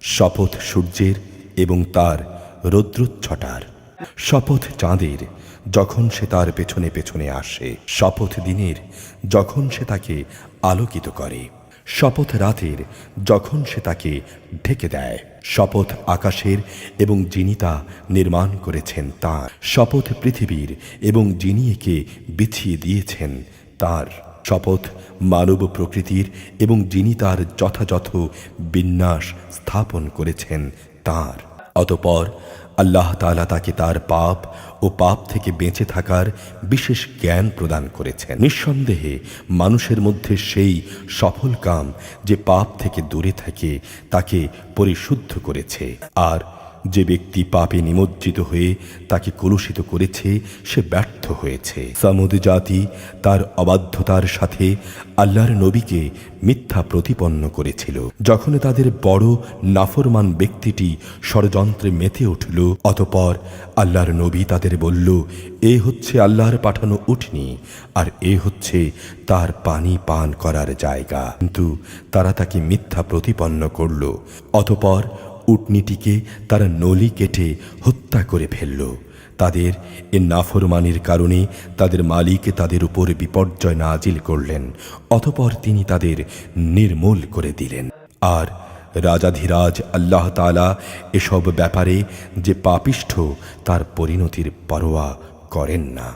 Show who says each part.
Speaker 1: শপথ সূর্যের এবং তার রৌদ্রোচ্ছটার। শপথ চাঁদের, যখন সে তার পেছনে পেছনে আসে। শপথ দিনের, যখন সে তাকে আলোকিত করে। শপথ রাতের, যখন সে তাকে ঢেকে দেয়। শপথ আকাশের এবং যিনি তা নির্মাণ করেছেন তার। শপথ পৃথিবীর এবং যিনি একে বিছিয়ে দিয়েছেন তার। শপথ মানব প্রকৃতির এবং যিনি তার যথাযথ বিন্যাস স্থাপন করেছেন তার। অতপর আল্লাহ তাআলা তাকে তার পাপ ও পাপ থেকে বেঁচে থাকার বিশেষ জ্ঞান প্রদান করেছেন। নিঃসন্দেহে মানুষের মধ্যে সেই সফল কাম যে পাপ থেকে দূরে থাকে, তাকে পরিশুদ্ধ করেছে। আর যে ব্যক্তি পাপে নিমজ্জিত হয়ে তাকে কলুষিত করেছে, সে ব্যর্থ হয়েছে। সামুদ জাতি তার অবাধ্যতার সাথে আল্লাহর নবীকে মিথ্যা প্রতিপন্ন করেছিল। যখন তাদের বড় নাফরমান ব্যক্তিটি ষড়যন্ত্রে মেতে উঠল, অতপর আল্লাহর নবী তাদের বলল, এ হচ্ছে আল্লাহর পাঠানো উঠনি, আর এ হচ্ছে তার পানি পান করার জায়গা। কিন্তু তারা তাকে মিথ্যা প্রতিপন্ন করল, অতপর উটনিটিকে তারা নলি কেটে হত্যা করে ফেলল। তাদের এ নাফরমানির কারণে তাদের মালিক তাদের উপর বিপর্যয় নাজিল করলেন, অতপর তিনি তাদের নির্মূল করে দিলেন। আর রাজাধিরাজ আল্লাহ তাআলা এসব ব্যাপারে যে পাপিষ্ঠ তার পরিণতির পরোয়া করেন না।